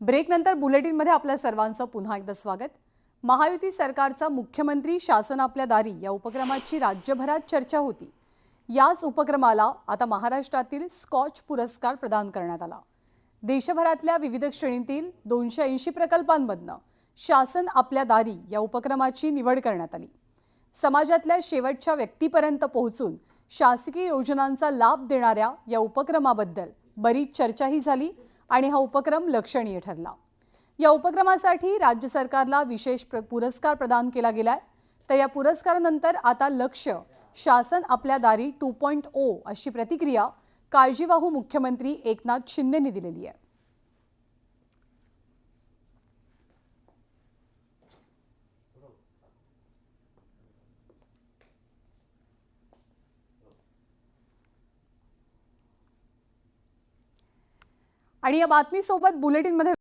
ब्रेकनंतर बुलेटिनमध्ये आपल्या सर्वांचं पुन्हा एकदा स्वागत. महायुती सरकारचा मुख्यमंत्री शासन आपल्या दारी या उपक्रमाची राज्यभरात चर्चा होती. याच उपक्रमाला आता महाराष्ट्रातील स्कॉच पुरस्कार प्रदान करण्यात आला. देशभरातल्या विविध श्रेणीतील दोनशे ऐंशी प्रकल्पांमधनं शासन आपल्या दारी या उपक्रमाची निवड करण्यात आली. समाजातल्या शेवटच्या व्यक्तीपर्यंत पोहोचून शासकीय योजनांचा लाभ देणाऱ्या या उपक्रमाबद्दल बरीच चर्चाही झाली. आणि हा उपक्रम लक्षणीय ठरला. या उपक्रमासाठी राज्य सरकारला विशेष प्र- पुरस्कार प्रदान केला गेलाय. तर या पुरस्कारानंतर आता लक्ष शासन आपल्या दारी टू पॉईंट ओ अशी प्रतिक्रिया काळजीवाहू मुख्यमंत्री एकनाथ शिंदेंनी दिलेली आहे. आणि या बातमीसोबत बुलेटिनमध्ये